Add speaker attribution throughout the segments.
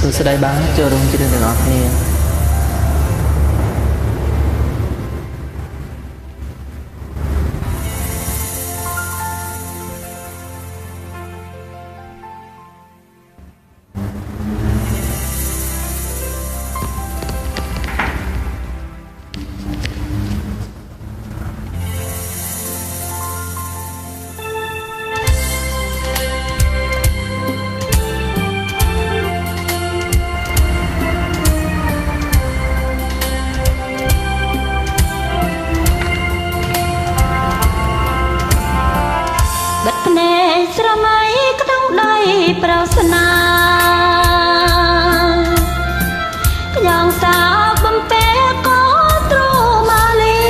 Speaker 1: សួស្តីបាទចូលរួមជ្រៀងទាំងអស់គ្នា
Speaker 2: ស្រមៃក្នុងដីប្រស្នាខ្ញុំសាបំពេក៏ទ្រូម៉ាលី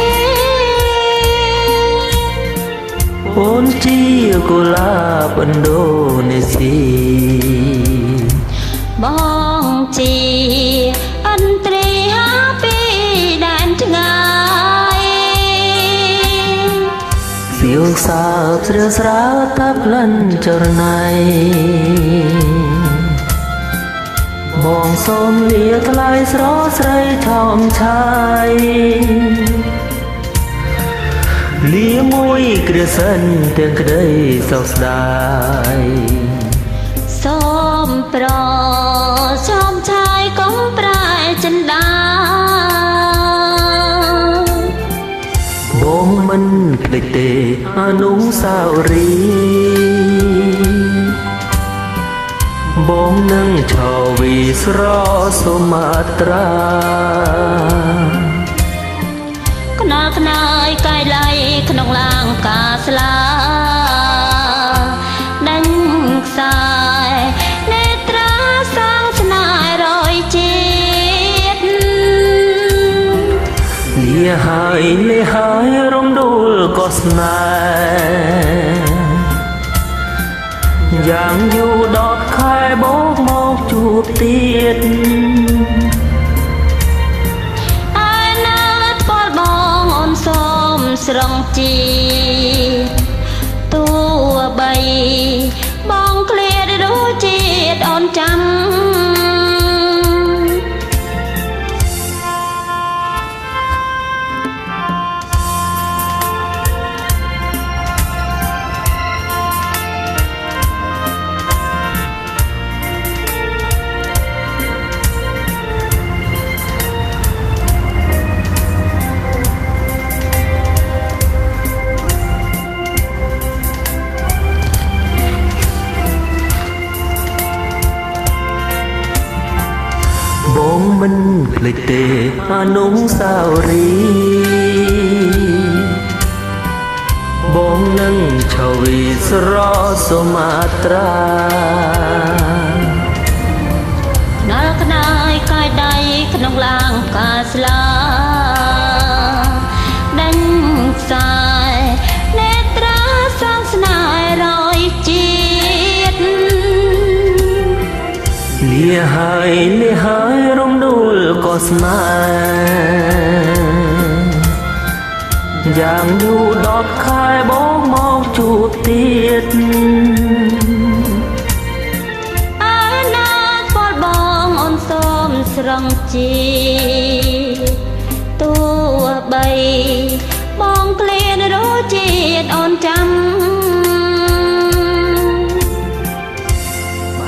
Speaker 1: អូនជាកូឡាបឥណ្ឌូនេស៊ី
Speaker 2: បងជា
Speaker 1: សៀវសាបស្រាលស្រាលតាប់ក្លិនចរណៃបងសូមលាថ្លៃស្រស់ស្រីថោមឆាយលាមួយគ្រាសិនទាំងក្តីសោកស្ដាយ
Speaker 2: សូមប្រ ប
Speaker 1: ងមិនភ្លេចទេអនុស្សាវរីយ៍បងនឹងឆោវីស្រសុមាត្រា
Speaker 2: ខ្នល់ខ្នើយកាយឡៃក្នុងឡាងកាស្លា ហើយ
Speaker 1: លាហើយរំដួលក៏ស្នេហ៍យ៉ាងយូរដតខែបោកមកជួបទៀត
Speaker 2: អើណាត់ពលបងអូនសូមស្រង់ជីតួបី ង
Speaker 1: មិនភ្លេចទេអនុស្សាវរីយ៍បងនឹងឆវីស្រសុមាត្រា
Speaker 2: ណល់ក្នាយកាយដៃក្នុងឡាងកាស្លាដេញខ្សែនេត្រាសាងស្នេហ៍រយជាតិ
Speaker 1: លាហើយលាហើយរំដួល ក៏ស្នេហ៍យ៉ាងយូរដប់ខែបងមកជួបទៀត
Speaker 2: អើណាត់ពលបងអូនសូមស្រង់ជីតួបីបងក្លៀនរជាតិអូនចាំ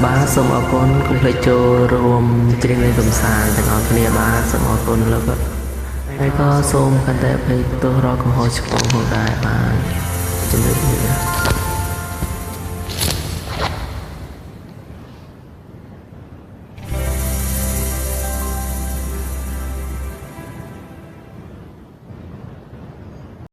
Speaker 1: បាទសូមអរគុណគំនិតចូលរួមច្រៀងលេងកំសាន្តទាំងអស់គ្នាបាទសូមអរគុណលោកហើយក៏សូមកន្តើភ័យទោសរាល់កំហុសឆ្គងផងដែរបាទជំរាបលា